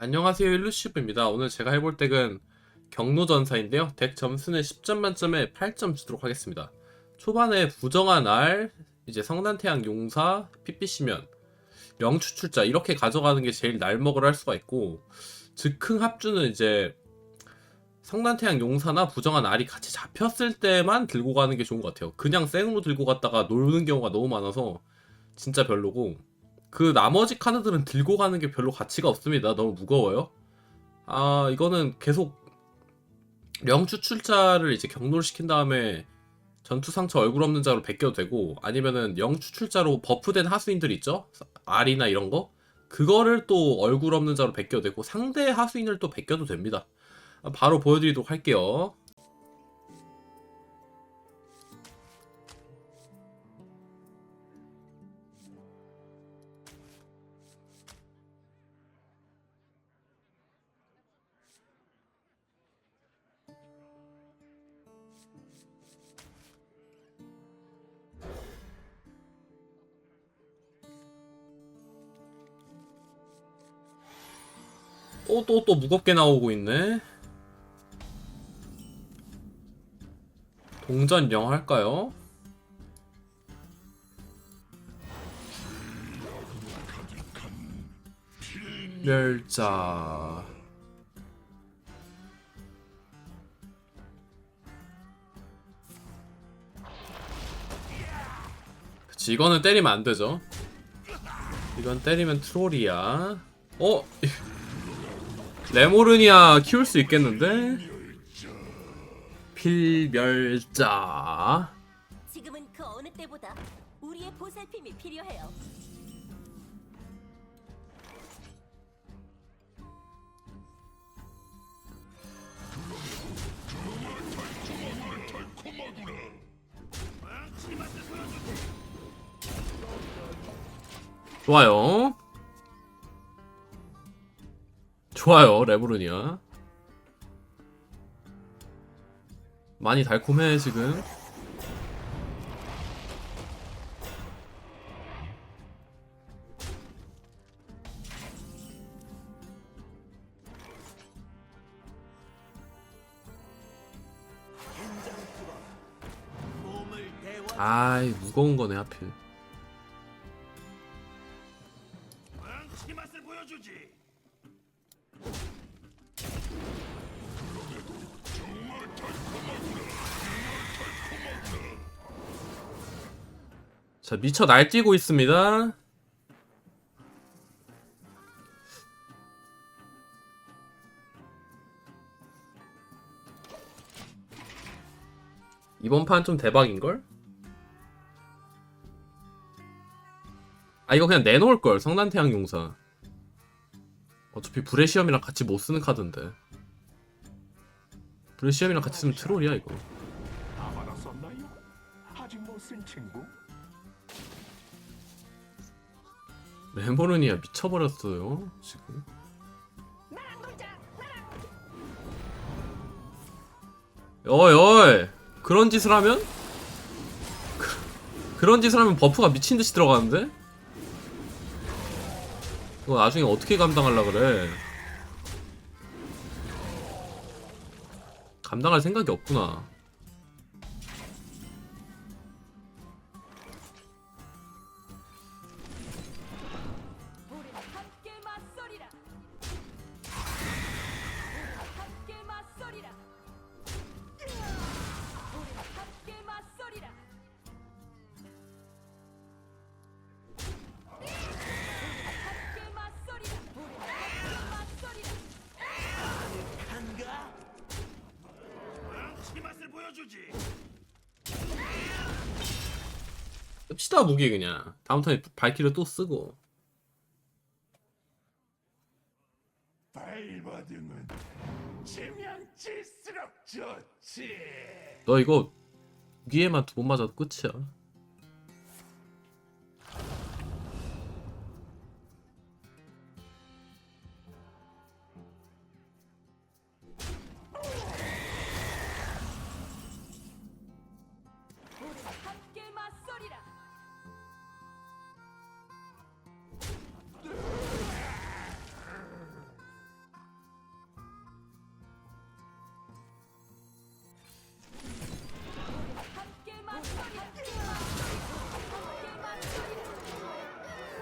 안녕하세요 일루시브입니다. 오늘 제가 해볼 덱은 경로전사인데요. 덱 점수는 10점 만점에 8점 주도록 하겠습니다. 초반에 부정한 알, 이제 성난태양 용사, PPC면, 영추출자 이렇게 가져가는 게 제일 날먹을 할 수가 있고 즉흥 합주는 이제 성난태양 용사나 부정한 알이 같이 잡혔을 때만 들고 가는 게 좋은 것 같아요. 그냥 생으로 들고 갔다가 노는 경우가 너무 많아서 진짜 별로고 그 나머지 카드들은 들고 가는 게 별로 가치가 없습니다. 너무 무거워요. 아 이거는 계속 영추출자를 이제 경로를 시킨 다음에 전투 상처 얼굴 없는 자로 베껴도 되고 아니면은 영추출자로 버프된 하수인들 있죠? 알이나 이런 거 그거를 또 얼굴 없는 자로 베껴도 되고 상대 하수인을 또 베껴도 됩니다. 아, 바로 보여드리도록 할게요. 또 또 또 무겁게 나오고 있네. 동전 영어 할까요? 멸자 그치 이거는 때리면 안 되죠 이건 때리면 트롤이야 어? 레모르니아 키울 수 있겠는데? 필멸자 지금은 그 어느 때보다 우리의 보살핌이 필요해요. 좋아요 좋아요 레모르니아. 많이 달콤해 지금. 아이 무거운 거네 하필 미쳐 날뛰고 있습니다 이번 판 좀 대박인걸? 아 이거 그냥 내놓을걸 성난태양 용사 어차피 불의 시험이랑 같이 못 쓰는 카드인데 불의 시험이랑 같이 쓰면 트롤이야 이거? 아직 못 쓴 친구? 레모르니아 미쳐버렸어요 지금. 어이 어이! 그런 짓을 하면? 그, 그런 짓을 하면 버프가 미친듯이 들어가는데? 이거 나중에 어떻게 감당하려 그래? 감당할 생각이 없구나 씁시다 무기 그냥. 다음 턴에 발키를 또 쓰고. 발버둥은 지면 질수록 좋지. 너 이거 무기에만 두 번 맞아도 끝이야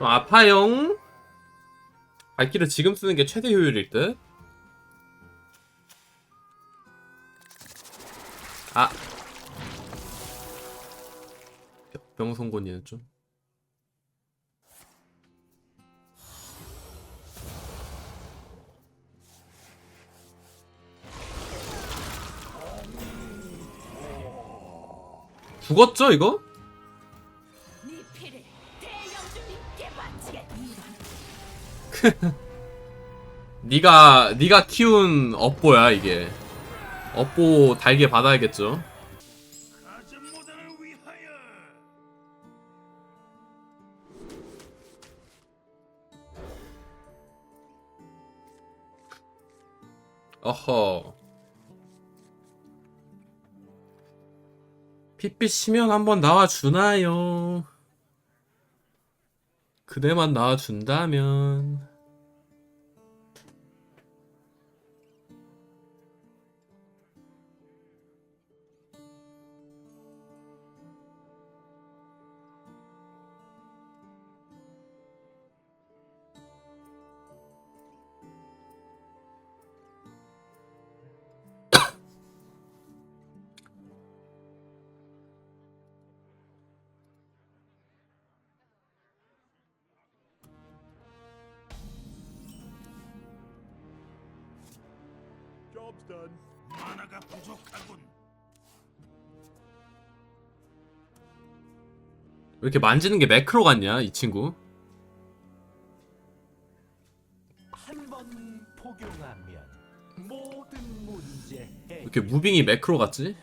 아파용. 발길을 지금 쓰는 게 최대 효율일 듯. 아. 병송곤이는 좀. 죽었죠 이거? 네가 네가 키운 업보야 이게. 업보 달게 받아야겠죠. 어허. 핏빛이면 한번 나와주나요? 그대만 나와준다면. 만화가 부족하군. 왜 이렇게 만지는 게 매크로 같냐, 이 친구? 한 번 복용하면 모든 문제 왜. 이렇게 무빙이 매크로 같지?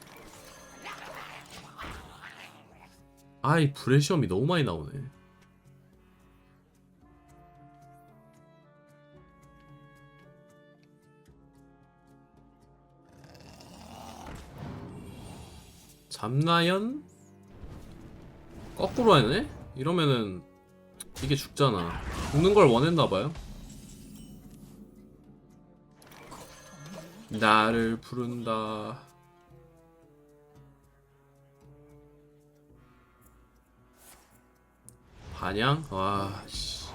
아이, 브레시엄이 너무 많이 나오네. 잠나연? 거꾸로 하네? 이러면은 이게 죽잖아. 죽는 걸 원했나봐요. 나를 부른다. 반향? 와, 씨.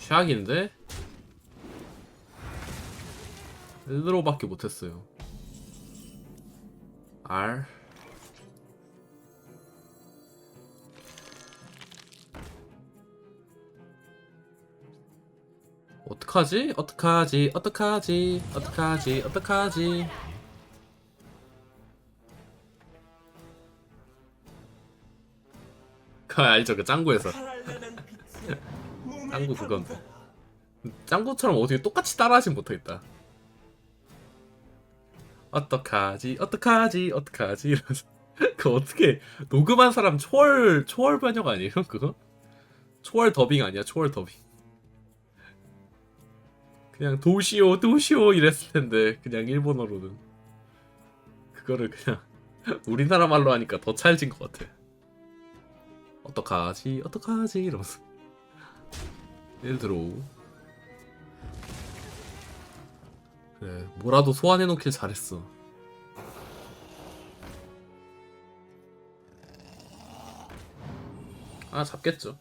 최악인데? 1드로밖에 못했어요. R. 어떡하지? 어떡하지? 어떡하지? 어떡하지? 어떡하지? 그 알죠? 그 짱구에서 짱구 그건데 짱구처럼 어떻게 똑같이 따라하진 못하겠다 어떡하지? 어떡하지? 어떡하지? 이러면서 그 어떻게 녹음한 사람 초월 초월 번역 아니에요? 그거? 초월 더빙 아니야? 초월 더빙 그냥 도시오 도시오 이랬을 텐데 그냥 일본어로는 그거를 그냥 우리나라 말로 하니까 더 찰진 것 같아. 어떡하지 어떡하지 이러면서 예를 들어 그래 뭐라도 소환해 놓길 잘했어. 아 잡겠죠.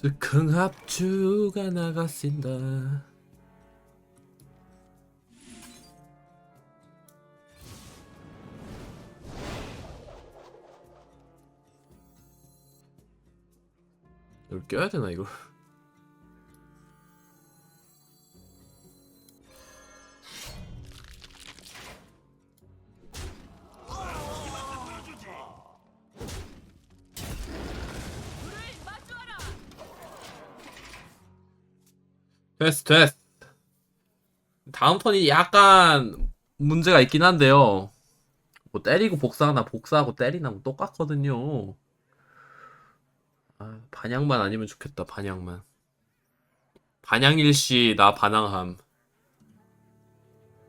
즉흥 합주가 나갔습니다. 이걸 껴야 되나 이걸? 됐어 됐어. 다음 턴이 약간 문제가 있긴 한데요. 뭐 때리고 복사하나 복사하고 때리나 뭐 똑같거든요. 아, 반향만 아니면 좋겠다 반향만. 반향일시 나 반항함.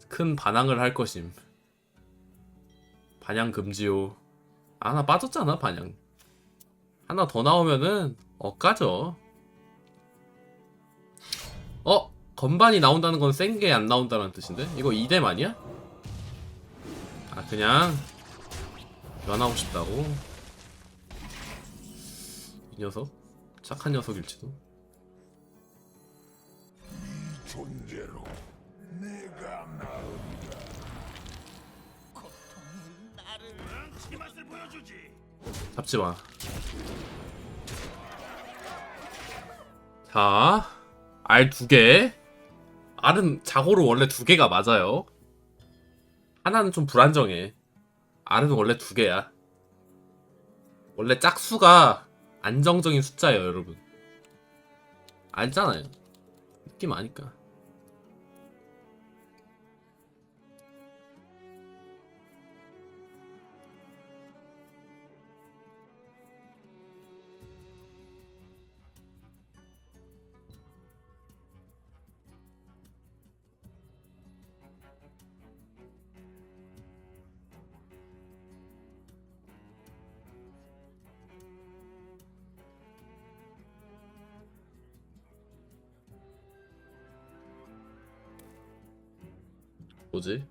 큰 반항을 할 것임. 반향 금지요. 아, 하나 빠졌잖아 반향. 하나 더 나오면은 엇가죠 건반이 나온다는 건 센 게 안 나온다는 뜻인데? 이거 2뎀 아니야? 아 그냥 변하고 싶다고? 이 녀석? 착한 녀석일지도. 존재로 내가 나은다. 잡지 마. 자, 알 두 개. 알은 자고로 원래 두 개가 맞아요. 하나는 좀 불안정해. 알은 원래 두 개야. 원래 짝수가 안정적인 숫자예요, 여러분. 알잖아요. 느낌 아니까. 뭐지?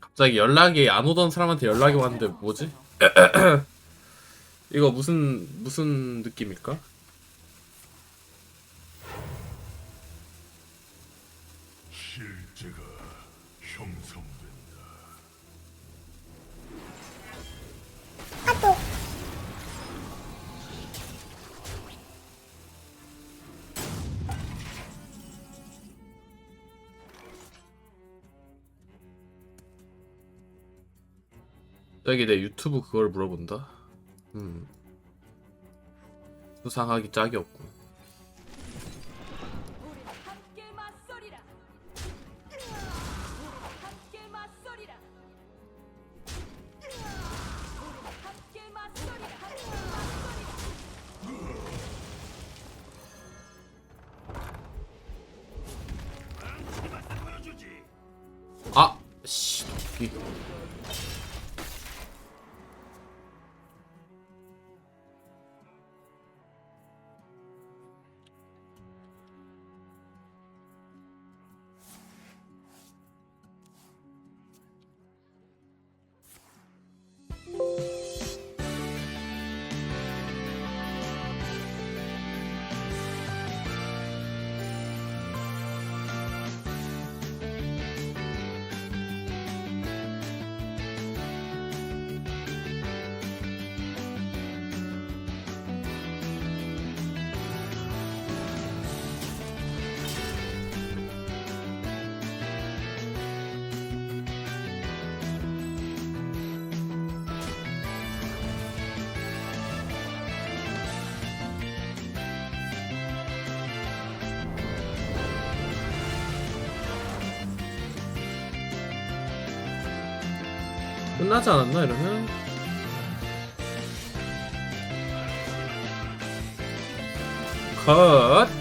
갑자기 연락이 안 오던 사람한테 연락이 왔는데 뭐지? 이거 무슨 무슨 느낌일까? 갑자기 내 유튜브 그걸 물어본다. 음. 수상하기 짝이 없고. 우리 함 끝나지 않았나 이러면? 컷.